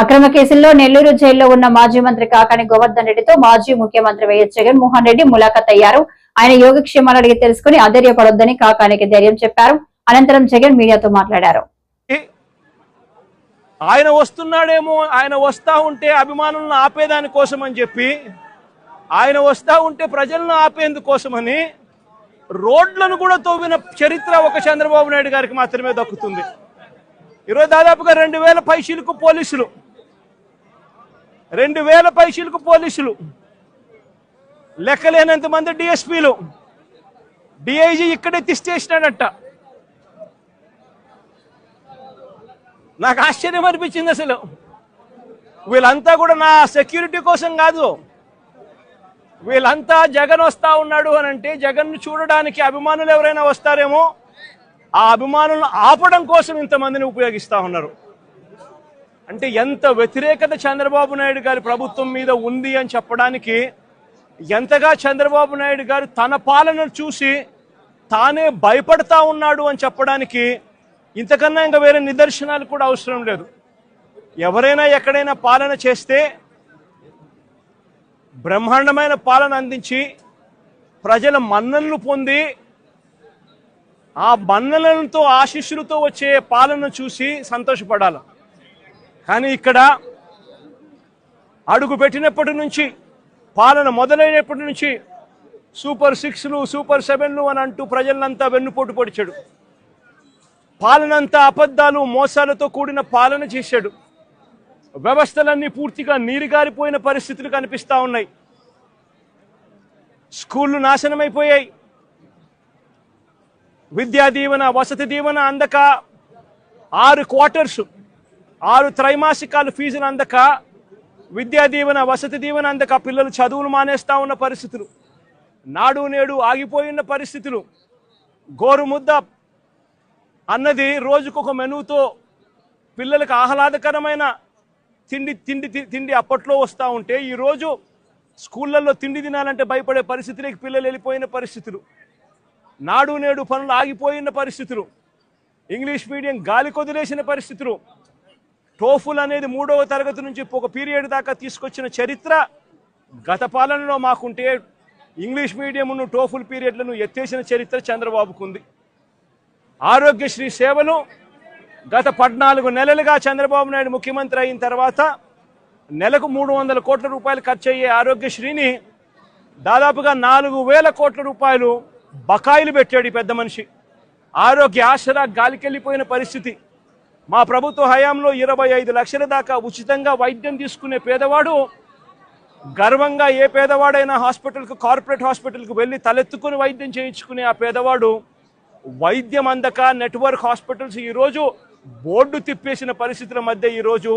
అక్రమ కేసుల్లో నెల్లూరు జైల్లో ఉన్న మాజీ మంత్రి కాకాని గోవర్ధన్ రెడ్డితో మాజీ ముఖ్యమంత్రి వైఎస్ జగన్మోహన్ రెడ్డి ములాఖత్ అయ్యారు. ఆయన యోగక్షేమాలు అడిగి తెలుసుకుని అధైర్యపడొద్దని కాకానికి ధైర్యం చెప్పారు. అనంతరం జగన్ మీడియాతో మాట్లాడారు. ఆయన వస్తున్నాడేమో ఆయన వస్తా ఉంటే అభిమానులను ఆపేదాని కోసం అని చెప్పి ఆయన వస్తా ఉంటే ప్రజలను ఆపేందుకోసమని రోడ్లను కూడా తవ్విన చరిత్ర ఒక చంద్రబాబు నాయుడు గారికి మాత్రమే దక్కుతుంది. ఈరోజు దాదాపుగా రెండు వేల పైశీలకు పోలీసులు రెండు వేల పైసలకు పోలీసులు. లెక్కలేనంత మంది డిఎస్పీలు. డిఐజీ ఇక్కడే తిష్టేసినాడట. నాకు ఆశ్చర్యం అనిపించింది అసలు. వీళ్ళంతా కూడా నా సెక్యూరిటీ కోసం కాదు. వీళ్ళంతా జగన్ వస్తా ఉన్నాడు అని అంటే జగన్ను చూడడానికి అభిమానులు ఎవరైనా వస్తారేమో ఆ అభిమానులను ఆపడం కోసం ఇంతమందిని ఉపయోగిస్తా ఉన్నారు. అంటే ఎంత వ్యతిరేకత చంద్రబాబు నాయుడు గారి ప్రభుత్వం మీద ఉంది అని చెప్పడానికి ఎంతగా చంద్రబాబు నాయుడు గారు తన పాలనను చూసి తానే భయపడతా ఉన్నాడు అని చెప్పడానికి ఇంతకన్నా ఇంకా వేరే నిదర్శనాలు కూడా అవసరం లేదు. ఎవరైనా ఎక్కడైనా పాలన చేస్తే బ్రహ్మాండమైన పాలన అందించి ప్రజల మన్నలను పొంది ఆ మన్నలతో ఆశీస్సులతో వచ్చే పాలన చూసి సంతోషపడాలి. కానీ ఇక్కడ అడుగు పెట్టినప్పటి నుంచి పాలన మొదలైనప్పటి నుంచి సూపర్ సిక్స్లు సూపర్ సెవెన్లు అని అంటూ ప్రజలంతా వెన్నుపోటు పొడిచాడు. పాలనంతా అబద్ధాలు మోసాలతో కూడిన పాలన చేశాడు. వ్యవస్థలన్నీ పూర్తిగా నీరుగారిపోయిన పరిస్థితులు కనిపిస్తూ ఉన్నాయి. స్కూళ్ళు నాశనమైపోయాయి. విద్యా దీవెన వసతి దీవెన అందక ఆరు క్వార్టర్స్ ఆరు త్రైమాసికాలు ఫీజులు అందక విద్యా దీవెన వసతి దీవెన అందక పిల్లలు చదువులు మానేస్తా ఉన్న పరిస్థితులు. నాడు నేడు ఆగిపోయిన పరిస్థితులు. గోరుముద్ద అన్నది రోజుకొక మెనూతో పిల్లలకు ఆహ్లాదకరమైన తిండి తిండి తి- తిండి అప్పట్లో వస్తూ ఉంటే ఈరోజు స్కూళ్ళల్లో తిండి తినాలంటే భయపడే పరిస్థితులకి పిల్లలు వెళ్ళిపోయిన పరిస్థితులు. నాడు నేడు పనులు ఆగిపోయిన పరిస్థితులు. ఇంగ్లీష్ మీడియం గాలి కొదిలేసిన పరిస్థితులు. టోఫుల్ అనేది మూడవ తరగతి నుంచి ఒక పీరియడ్ దాకా తీసుకొచ్చిన చరిత్ర గత పాలనలో మాకుంటే ఇంగ్లీష్ మీడియంను టోఫుల్ పీరియడ్లను ఎత్తేసిన చరిత్ర చంద్రబాబుకు ఉంది. ఆరోగ్యశ్రీ సేవలు గత పద్నాలుగు నెలలుగా చంద్రబాబు నాయుడు ముఖ్యమంత్రి అయిన తర్వాత నెలకు మూడు వందల కోట్ల రూపాయలు ఖర్చు అయ్యే ఆరోగ్యశ్రీని దాదాపుగా నాలుగు వేల కోట్ల రూపాయలు బకాయిలు పెట్టాడు ఈ పెద్ద మనిషి. ఆరోగ్య ఆసరా గాలికెళ్ళిపోయిన పరిస్థితి. మా ప్రభుత్వ హయాంలో ఇరవై ఐదు లక్షల దాకా ఉచితంగా వైద్యం తీసుకునే పేదవాడు గర్వంగా ఏ పేదవాడైనా హాస్పిటల్కు కార్పొరేట్ హాస్పిటల్కు వెళ్ళి తలెత్తుకుని వైద్యం చేయించుకునే ఆ పేదవాడు వైద్యం అందక నెట్వర్క్ హాస్పిటల్స్ ఈరోజు బోర్డు తిప్పేసిన పరిస్థితుల మధ్య ఈరోజు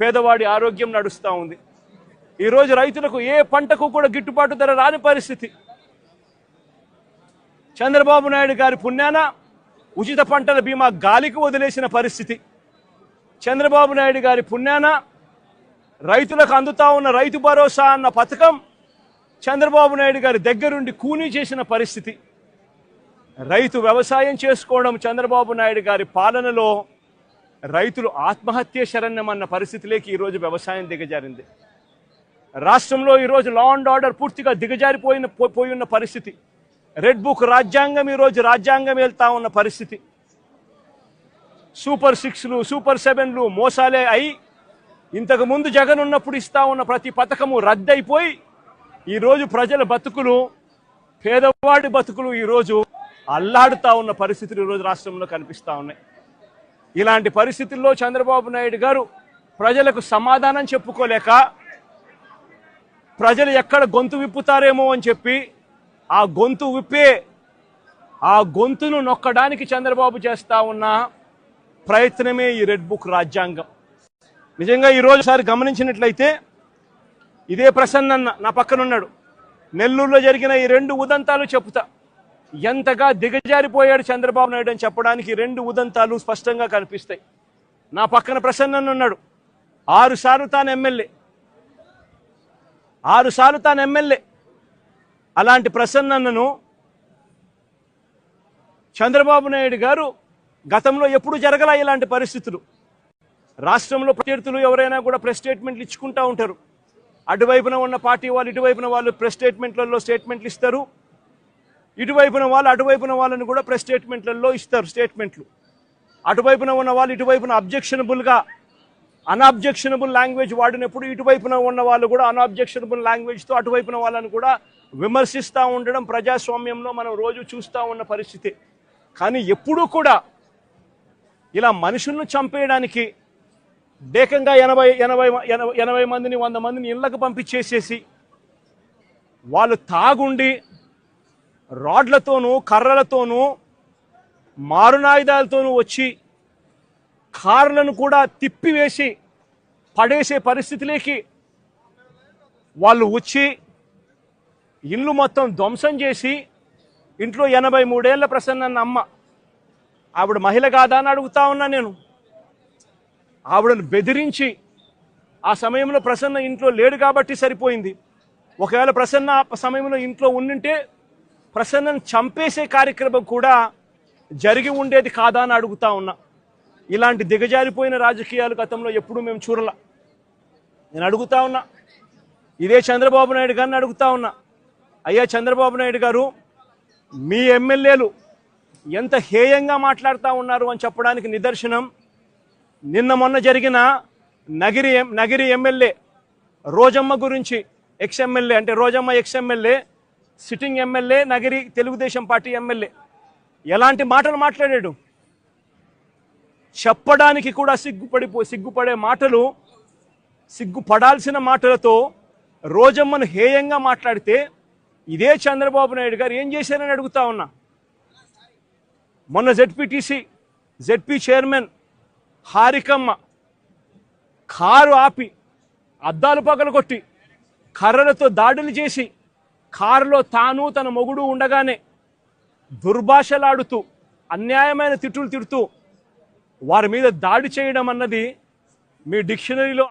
పేదవాడి ఆరోగ్యం నడుస్తూ ఉంది. ఈరోజు రైతులకు ఏ పంటకు కూడా గిట్టుబాటు ధర రాని పరిస్థితి. చంద్రబాబు నాయుడు గారి పుణ్యాన ఉచిత పంటల బీమా గాలికి వదిలేసిన పరిస్థితి. చంద్రబాబు నాయుడు గారి పుణ్యాన రైతులకు అందుతా ఉన్న రైతు భరోసా అన్న పథకం చంద్రబాబు నాయుడు గారి దగ్గరుండి కూనీ చేసిన పరిస్థితి. రైతు వ్యవసాయం చేసుకోవడం చంద్రబాబు నాయుడు గారి పాలనలో రైతులు ఆత్మహత్య శరణ్యం అన్న పరిస్థితిలోకి ఈరోజు వ్యవసాయం దిగజారింది. రాష్ట్రంలో ఈరోజు లా అండ్ ఆర్డర్ పూర్తిగా దిగజారిపోయిన పో- పోయి ఉన్న పరిస్థితి. రెడ్ బుక్ రాజ్యాంగం ఈరోజు రాజ్యాంగం వెళ్తా ఉన్న పరిస్థితి. సూపర్ సిక్స్లు సూపర్ సెవెన్లు మోసాలే అయి ఇంతకు ముందు జగన్ ఉన్నప్పుడు ఇస్తా ఉన్న ప్రతి పథకము రద్దయిపోయి ఈరోజు ప్రజల బతుకులు పేదవాడి బతుకులు ఈరోజు అల్లాడుతా ఉన్న పరిస్థితులు ఈరోజు రాష్ట్రంలో కనిపిస్తూ ఉన్నాయి. ఇలాంటి పరిస్థితుల్లో చంద్రబాబు నాయుడు గారు ప్రజలకు సమాధానం చెప్పుకోలేక ప్రజలు ఎక్కడ గొంతు విప్పుతారేమో అని చెప్పి ఆ గొంతు విప్పే ఆ గొంతును నొక్కడానికి చంద్రబాబు చేస్తా ఉన్న ప్రయత్నమే ఈ రెడ్ బుక్ రాజ్యాంగం. నిజంగా ఈరోజు సారి గమనించినట్లయితే ఇదే ప్రసన్న నా పక్కన ఉన్నాడు నెల్లూరులో జరిగిన ఈ రెండు ఉదంతాలు చెప్తా ఎంతగా దిగజారిపోయాడు చంద్రబాబు నాయుడు అని చెప్పడానికి రెండు ఉదంతాలు స్పష్టంగా కనిపిస్తాయి. నా పక్కన ప్రసన్న ఉన్నాడు. ఆరుసార్లు తాను ఎమ్మెల్యే. ఆరుసార్లు తాను ఎమ్మెల్యే. అలాంటి ప్రసన్నను చంద్రబాబు నాయుడు గారు గతంలో ఎప్పుడు జరగల ఇలాంటి పరిస్థితులు. రాష్ట్రంలో ప్రత్యర్థులు ఎవరైనా కూడా ప్రెస్ స్టేట్మెంట్లు ఇచ్చుకుంటూ ఉంటారు. అటువైపున ఉన్న పార్టీ వాళ్ళు ఇటువైపున వాళ్ళు ప్రెస్ స్టేట్మెంట్లలో స్టేట్మెంట్లు ఇస్తారు. ఇటువైపున వాళ్ళు అటువైపున వాళ్ళని కూడా ప్రెస్ స్టేట్మెంట్లలో ఇస్తారు స్టేట్మెంట్లు. అటువైపున ఉన్న వాళ్ళు ఇటువైపున అబ్జెక్షనబుల్గా అన్అబ్జెక్షనబుల్ లాంగ్వేజ్ వాడినప్పుడు ఇటువైపున ఉన్న వాళ్ళు కూడా అన్అబ్జెక్షనబుల్ లాంగ్వేజ్తో అటువైపున వాళ్ళని కూడా విమర్శిస్తూ ఉండడం ప్రజాస్వామ్యంలో మనం రోజు చూస్తూ ఉన్న పరిస్థితి. కానీ ఎప్పుడూ కూడా ఇలా మనుషులను చంపేయడానికి ఏకంగా ఎనభై ఎనభై ఎనభై ఎనభై మందిని వంద మందిని ఇళ్ళకు పంపించేసేసి వాళ్ళు తాగుండి రాడ్లతోనూ కర్రలతోనూ మారునాయుధాలతోనూ వచ్చి కార్లను కూడా తిప్పివేసి పడేసే పరిస్థితిలోకి వాళ్ళు వచ్చి ఇల్లు మొత్తం ధ్వంసం చేసి ఇంట్లో ఎనభై మూడేళ్ళ ప్రసన్న అమ్మ. ఆవిడ మహిళ కాదా అని అడుగుతా ఉన్నా నేను. ఆవిడను బెదిరించి ఆ సమయంలో ప్రసన్న ఇంట్లో లేడు కాబట్టి సరిపోయింది. ఒకవేళ ప్రసన్న ఆ సమయంలో ఇంట్లో ఉండింటే ప్రసన్నను చంపేసే కార్యక్రమం కూడా జరిగి ఉండేది కాదా అని అడుగుతా ఉన్నా. ఇలాంటి దిగజారిపోయిన రాజకీయాలు గతంలో ఎప్పుడూ మేము చూడలా. నేను అడుగుతా ఉన్నా. ఇదే చంద్రబాబు నాయుడు గారిని అడుగుతా ఉన్నా. అయ్యా చంద్రబాబు నాయుడు గారు మీ ఎమ్మెల్యేలు ఎంత హేయంగా మాట్లాడుతూ ఉన్నారు అని చెప్పడానికి నిదర్శనం. నిన్న మొన్న జరిగిన నగిరి ఎం- నగిరి ఎమ్మెల్యే రోజమ్మ గురించి ఎక్స్ ఎమ్మెల్యే అంటే Rojamma ex MLA sitting MLA Nagiri Telugu Desam party MLA ఎలాంటి మాటలు మాట్లాడాడు? చెప్పడానికి కూడా సిగ్గుపడిపో సిగ్గుపడే మాటలు సిగ్గుపడాల్సిన మాటలతో రోజమ్మను హేయంగా మాట్లాడితే ఇదే చంద్రబాబు నాయుడు గారు ఏం చేశారని అడుగుతా ఉన్నా. మొన్న ZPTC ZP chairman Harikamma car ఆపి అద్దాలు పగలగొట్టి కర్రలతో దాడులు చేసి కారులో తాను తన మొగుడు ఉండగానే దుర్భాషలాడుతూ అన్యాయమైన తిట్టులు తిడుతూ వారి మీద దాడి చేయడం అన్నది మీ డిక్షనరీలో